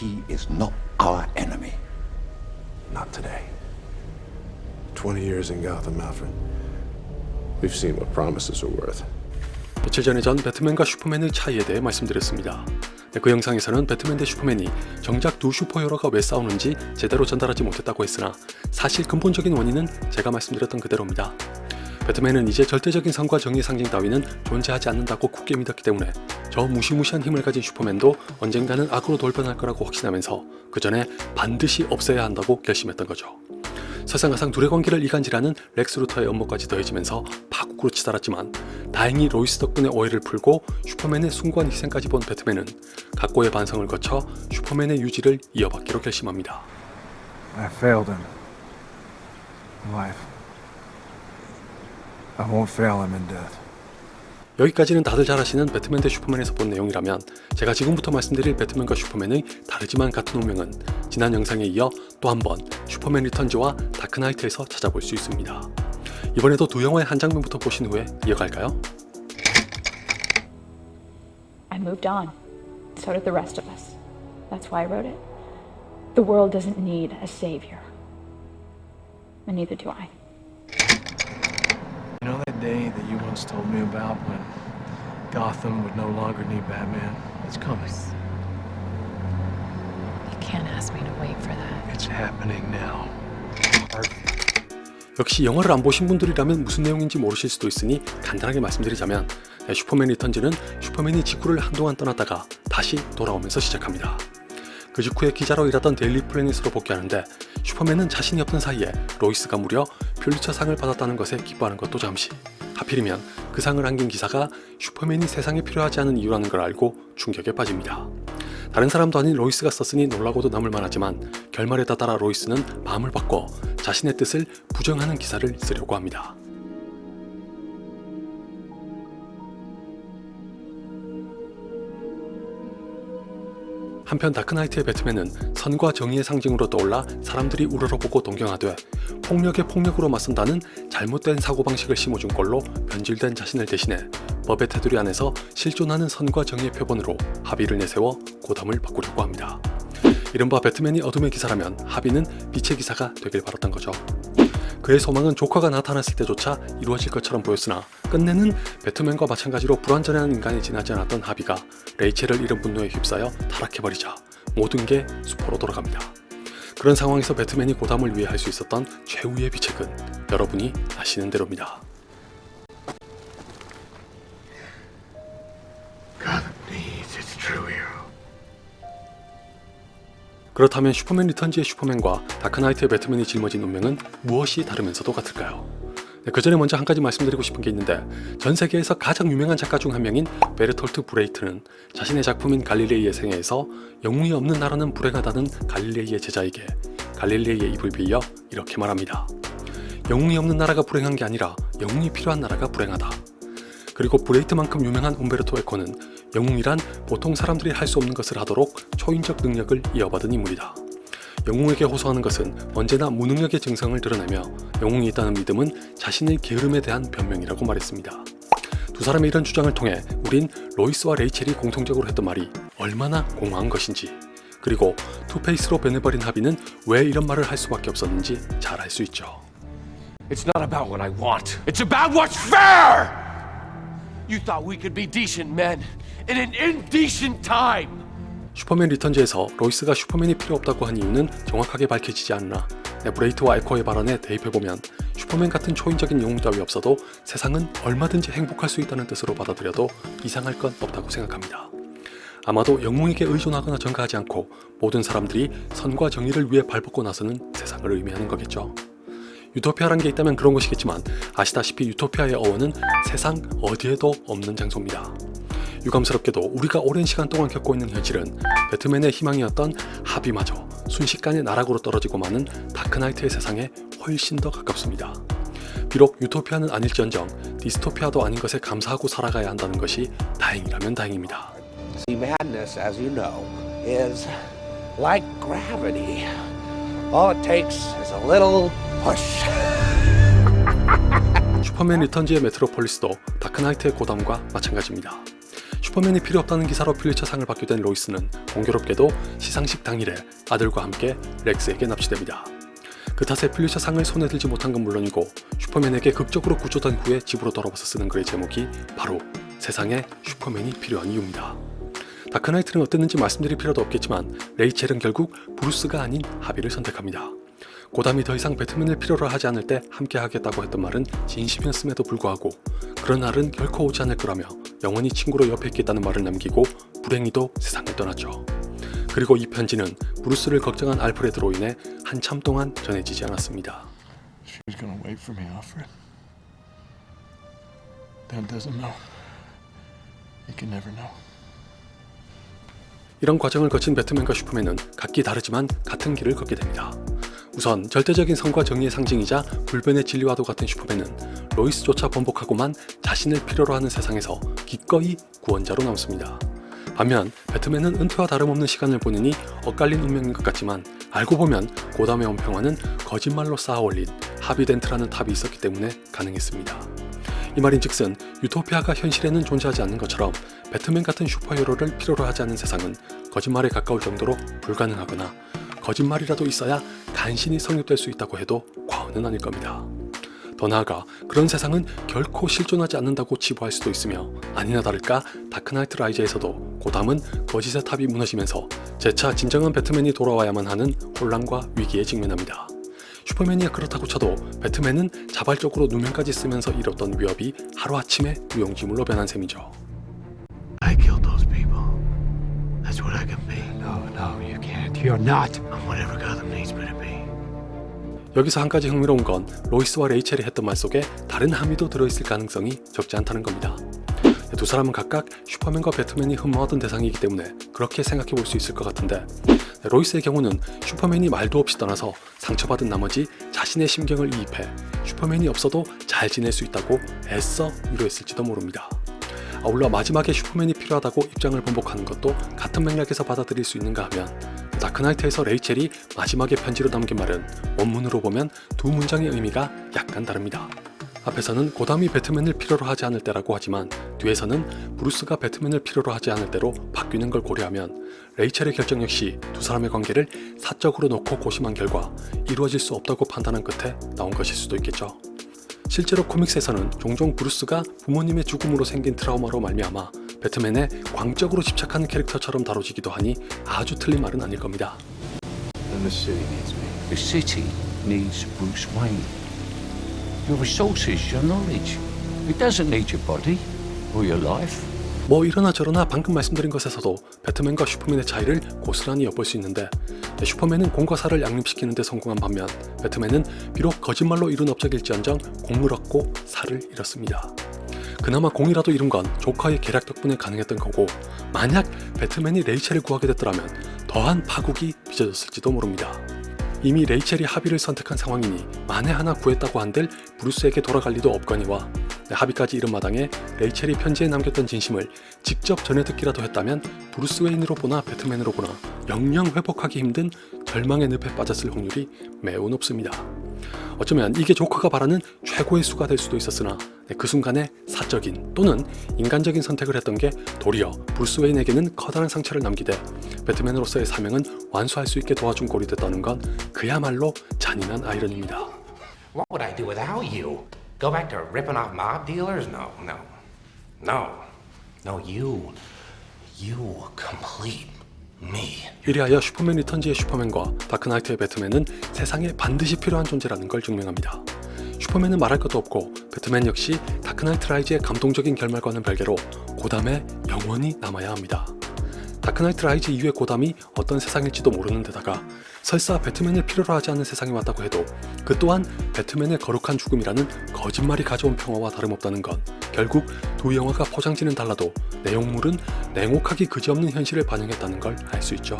he is not our enemy. Not today. 20 years in Gotham, Alfred. We've seen what promises are worth. 며칠 전에 전 배트맨과 슈퍼맨의 차이에 대해 말씀드렸습니다. 네, 그 영상에서는 배트맨 대 슈퍼맨이 정작 두 슈퍼히어로가 왜 싸우는지 제대로 전달하지 못했다고 했으나 사실 근본적인 원인은 제가 말씀드렸던 그대로입니다. 배트맨은 이제 절대적인 선과 정의의 상징 따위는 존재하지 않는다고 굳게 믿었기 때문에 저 무시무시한 힘을 가진 슈퍼맨도 언젠가는 악으로 돌변할 거라고 확신하면서 그 전에 반드시 없애야 한다고 결심했던 거죠. 설상가상 둘의 관계를 이간질하는 렉스 루터의 업무까지 더해지면서 파국으로 치달았지만 다행히 로이스 덕분에 오해를 풀고 슈퍼맨의 숭고한 희생까지 본 배트맨은 각고의 반성을 거쳐 슈퍼맨의 유지를 이어받기로 결심합니다. I failed him. Life. I won't fail him in death. 여기까지는 다들 잘 아시는 배트맨 대 슈퍼맨에서 본 내용이라면 제가 지금부터 말씀드릴 배트맨과 슈퍼맨의 다르지만 같은 운명은 지난 영상에 이어 또 한 번 슈퍼맨 리턴즈와 다크나이트에서 찾아볼 수 있습니다. 이번에도 두 영화의 한 장면부터 보신 후에 이어갈까요? I moved on. So did the rest of us. That's why I wrote it. The world doesn't need a savior. And neither do I. You know that day that you once told me about when Gotham would no longer need Batman? It's coming. You can't ask me to wait for that. It's happening now. 역시 영화를 안 보신 분들이라면 무슨 내용인지 모르실 수도 있으니 간단하게 말씀드리자면 네, 슈퍼맨 리턴즈는 슈퍼맨이 지구를 한동안 떠났다가 다시 돌아오면서 시작합니다. 그 직후에 기자로 일하던 데일리 플래닛으로 복귀하는데 슈퍼맨은 자신이 없는 사이에 로이스가 무려 퓰리처 상을 받았다는 것에 기뻐하는 것도 잠시 하필이면 그 상을 안긴 기사가 슈퍼맨이 세상에 필요하지 않은 이유라는 걸 알고 충격에 빠집니다. 다른 사람도 아닌 로이스가 썼으니 놀라고도 남을 만하지만 결말에 따라 로이스는 마음을 바꿔 자신의 뜻을 부정하는 기사를 쓰려고 합니다. 한편 다크나이트의 배트맨은 선과 정의의 상징으로 떠올라 사람들이 우러러보고 동경하되 폭력에 폭력으로 맞선다는 잘못된 사고방식을 심어준 걸로 변질된 자신을 대신해 법의 테두리 안에서 실존하는 선과 정의의 표본으로 합의를 내세워 고담을 바꾸려고 합니다. 이른바 배트맨이 어둠의 기사라면 합의는 빛의 기사가 되길 바랐던 거죠. 그의 소망은 조커가 나타났을 때조차 이루어질 것처럼 보였으나 끝내는 배트맨과 마찬가지로 불완전한 인간이 지나지 않았던 하비가 레이첼을 잃은 분노에 휩싸여 타락해버리자 모든 게 수포로 돌아갑니다. 그런 상황에서 배트맨이 고담을 위해 할 수 있었던 최후의 비책은 여러분이 아시는 대로입니다. 그렇다면 슈퍼맨 리턴즈의 슈퍼맨과 다크나이트의 배트맨이 짊어진 운명은 무엇이 다르면서도 같을까요? 네, 그 전에 먼저 한 가지 말씀드리고 싶은 게 있는데 전 세계에서 가장 유명한 작가 중 한 명인 베르톨트 브레이트는 자신의 작품인 갈릴레이의 생애에서 영웅이 없는 나라는 불행하다는 갈릴레이의 제자에게 갈릴레이의 입을 빌려 이렇게 말합니다. 영웅이 없는 나라가 불행한 게 아니라 영웅이 필요한 나라가 불행하다. 그리고 브레이트만큼 유명한 um베르토 에코는 영웅이란 보통 사람들이 할 수 없는 것을 하도록 초인적 능력을 이어받은 인물이다. 영웅에게 호소하는 것은 언제나 무능력의 증상을 드러내며 영웅이 있다는 믿음은 자신의 게으름에 대한 변명이라고 말했습니다. 두 사람의 이런 주장을 통해 우린 로이스와 레이첼이 공통적으로 했던 말이 얼마나 공허한 것인지 그리고 투페이스로 변해버린 하비는 왜 이런 말을 할 수밖에 없었는지 잘 알 수 있죠. It's not about what I want. It's about what's fair! You thought we could be decent men in an indecent time! 슈퍼맨 리턴즈에서 로이스가 슈퍼맨이 필요 없다고 한 이유는 정확하게 밝혀지지 않으나 브레이트와 에코의 발언에 대입해보면 슈퍼맨 같은 초인적인 영웅 따위 없어도 세상은 얼마든지 행복할 수 있다는 뜻으로 받아들여도 이상할 건 없다고 생각합니다. 아마도 영웅에게 의존하거나 전가하지 않고 모든 사람들이 선과 정의를 위해 발벗고 나서는 세상을 의미하는 거겠죠. 유토피아란 게 있다면 그런 것이겠지만 아시다시피 유토피아의 어원은 세상 어디에도 없는 장소입니다. 유감스럽게도 우리가 오랜 시간 동안 겪고 있는 현실은 배트맨의 희망이었던 하비마저 순식간에 나락으로 떨어지고 마는 다크나이트의 세상에 훨씬 더 가깝습니다. 비록 유토피아는 아닐지언정 디스토피아도 아닌 것에 감사하고 살아가야 한다는 것이 다행이라면 다행입니다. Madness, as you know, is like gravity. All it takes is a little push. 슈퍼맨 리턴즈의 메트로폴리스도 다크나이트의 고담과 마찬가지입니다. 슈퍼맨이 필요 없다는 기사로 필리처 상을 받게 된 로이스는 공교롭게도 시상식 당일에 아들과 함께 렉스에게 납치됩니다. 그 탓에 필리처 상을 손에 들지 못한 건 물론이고 슈퍼맨에게 극적으로 구조된 후에 집으로 돌아와서 쓰는 글의 제목이 바로 세상에 슈퍼맨이 필요한 이유입니다. 다크나이트는 어땠는지 말씀드릴 필요도 없겠지만 레이첼은 결국 브루스가 아닌 하비를 선택합니다. 고담이 더 이상 배트맨을 필요로 하지 않을 때 함께 하겠다고 했던 말은 진심이었음에도 불구하고 그런 날은 결코 오지 않을 거라며 영원히 친구로 옆에 있겠다는 말을 남기고 불행히도 세상을 떠났죠. 그리고 이 편지는 브루스를 걱정한 알프레드로 인해 한참 동안 전해지지 않았습니다. 이런 과정을 거친 배트맨과 슈퍼맨은 각기 다르지만 같은 길을 걷게 됩니다. 우선 절대적인 성과 정의의 상징이자 불변의 진리와도 같은 슈퍼맨은 로이스조차 번복하고만 자신을 필요로 하는 세상에서 기꺼이 구원자로 남습니다. 반면 배트맨은 은퇴와 다름없는 시간을 보내니 엇갈린 운명인 것 같지만 알고 보면 고담의 원평화는 거짓말로 쌓아올린 하비덴트라는 탑이 있었기 때문에 가능했습니다. 이 말인즉슨 유토피아가 현실에는 존재하지 않는 것처럼 배트맨 같은 슈퍼히어로를 필요로 하지 않는 세상은 거짓말에 가까울 정도로 불가능하거나 거짓말이라도 있어야 간신히 성립될 수 있다고 해도 과언은 아닐 겁니다. 더 나아가 그런 세상은 결코 실존하지 않는다고 치부할 수도 있으며 아니나 다를까 다크나이트 라이즈에서도 고담은 거짓의 탑이 무너지면서 재차 진정한 배트맨이 돌아와야만 하는 혼란과 위기에 직면합니다. 슈퍼맨이야 그렇다고 쳐도 배트맨은 자발적으로 누명까지 쓰면서 잃었던 위협이 하루아침에 무용지물로 변한 셈이죠. That's what I can be. No, no, you can't. You're not. I'm whatever Gotham needs me to be. 여기서 한 가지 흥미로운 건 로이스와 레이첼이 했던 말 속에 다른 함의도 들어있을 가능성이 적지 않다는 겁니다. 두 사람은 각각 슈퍼맨과 배트맨이 흠모하던 대상이기 때문에 그렇게 생각해 볼 수 있을 것 같은데 로이스의 경우는 슈퍼맨이 말도 없이 떠나서 상처받은 나머지 자신의 심경을 이입해 슈퍼맨이 없어도 잘 지낼 수 있다고 애써 위로했을지도 모릅니다. 아울러 마지막에 슈퍼맨이 필요하다고 입장을 번복하는 것도 같은 맥락에서 받아들일 수 있는가 하면 다크나이트에서 레이첼이 마지막에 편지로 남긴 말은 원문으로 보면 두 문장의 의미가 약간 다릅니다. 앞에서는 고담이 배트맨을 필요로 하지 않을 때라고 하지만 뒤에서는 브루스가 배트맨을 필요로 하지 않을 때로 바뀌는 걸 고려하면 레이첼의 결정 역시 두 사람의 관계를 사적으로 놓고 고심한 결과 이루어질 수 없다고 판단한 끝에 나온 것일 수도 있겠죠. 실제로 코믹스에서는 종종 브루스가 부모님의 죽음으로 생긴 트라우마로 말미암아 배트맨에 광적으로 집착하는 캐릭터처럼 다뤄지기도 하니 아주 틀린 말은 아닐 겁니다. And the city needs me. The city needs Bruce Wayne. Your resources, your knowledge. It doesn't need your body or your life. 뭐 이러나 저러나 방금 말씀드린 것에서도 배트맨과 슈퍼맨의 차이를 고스란히 엿볼 수 있는데 슈퍼맨은 공과 사를 양립시키는 데 성공한 반면 배트맨은 비록 거짓말로 이룬 업적일지언정 공을 얻고 사를 잃었습니다. 그나마 공이라도 이룬 건 조커의 계략 덕분에 가능했던 거고 만약 배트맨이 레이첼을 구하게 됐더라면 더한 파국이 빚어졌을지도 모릅니다. 이미 레이첼이 하비를 선택한 상황이니 만에 하나 구했다고 한들 브루스에게 돌아갈 리도 없거니와 하비까지 이른 마당에 레이첼이 편지에 남겼던 진심을 직접 전해 듣기라도 했다면 브루스 웨인으로 보나 배트맨으로 보나 영영 회복하기 힘든 절망의 늪에 빠졌을 확률이 매우 높습니다. 어쩌면 이게 조커가 바라는 최고의 수가 될 수도 있었으나 그 순간에 사적인 또는 인간적인 선택을 했던 게 도리어 브루스 웨인에게는 커다란 상처를 남기되 배트맨으로서의 사명은 완수할 수 있게 도와준 꼴이 됐다는 건 그야말로 잔인한 아이러니입니다. Go back to ripping off mob dealers? No, no. No. No, you. You complete me. 이리하여 슈퍼맨 리턴즈의 슈퍼맨과 다크나이트의 배트맨은 세상에 반드시 필요한 존재라는 걸 증명합니다. 슈퍼맨은 말할 것도 없고 배트맨 역시 다크나이트 라이즈의 감동적인 결말과는 별개로 고담에 영원히 남아야 합니다. 다크나이트 라이즈 이후의 고담이 어떤 세상일지도 모르는 데다가 설사 배트맨을 필요로 하지 않는 세상이 왔다고 해도 그 또한 배트맨의 거룩한 죽음이라는 거짓말이 가져온 평화와 다름없다는 건 결국 두 영화가 포장지는 달라도 내용물은 냉혹하기 그지없는 현실을 반영했다는 걸 알 수 있죠.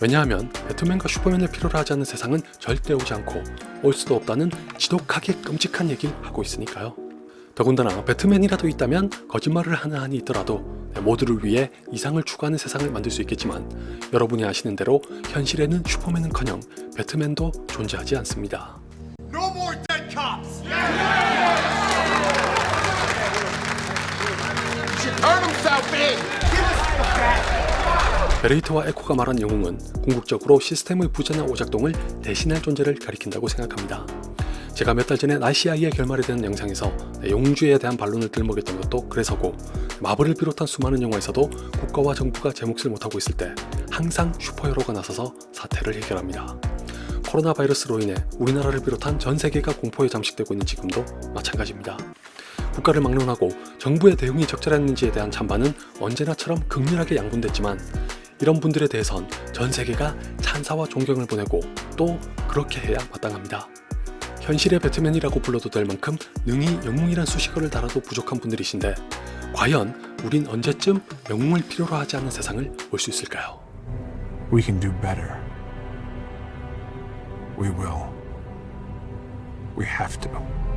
왜냐하면 배트맨과 슈퍼맨을 필요로 하지 않는 세상은 절대 오지 않고 올 수도 없다는 지독하게 끔찍한 얘기를 하고 있으니까요. 더군다나 배트맨이라도 있다면 거짓말을 하나 한이 있더라도 모두를 위해 이상을 추구하는 세상을 만들 수 있겠지만 여러분이 아시는 대로 현실에는 슈퍼맨은커녕 배트맨도 존재하지 않습니다. No 베레이트와 에코가 말한 영웅은 궁극적으로 시스템의 부재나 오작동을 대신할 존재를 가리킨다고 생각합니다. 제가 몇 달 전에 날씨아이의 결말에 대한 영상에서 영웅주의에 대한 반론을 들먹였던 것도 그래서고 마블을 비롯한 수많은 영화에서도 국가와 정부가 제 몫을 못하고 있을 때 항상 슈퍼히어로가 나서서 사태를 해결합니다. 코로나 바이러스로 인해 우리나라를 비롯한 전 세계가 공포에 잠식되고 있는 지금도 마찬가지입니다. 국가를 막론하고 정부의 대응이 적절했는지에 대한 찬반은 언제나처럼 극렬하게 양분됐지만 이런 분들에 대해선 전 세계가 찬사와 존경을 보내고 또 그렇게 해야 마땅합니다. 현실의 배트맨이라고 불러도 될 만큼 능히 영웅이란 수식어를 달아도 부족한 분들이신데 과연 우린 언제쯤 영웅을 필요로 하지 않는 세상을 볼수 있을까요? We can do better. We will. We have to.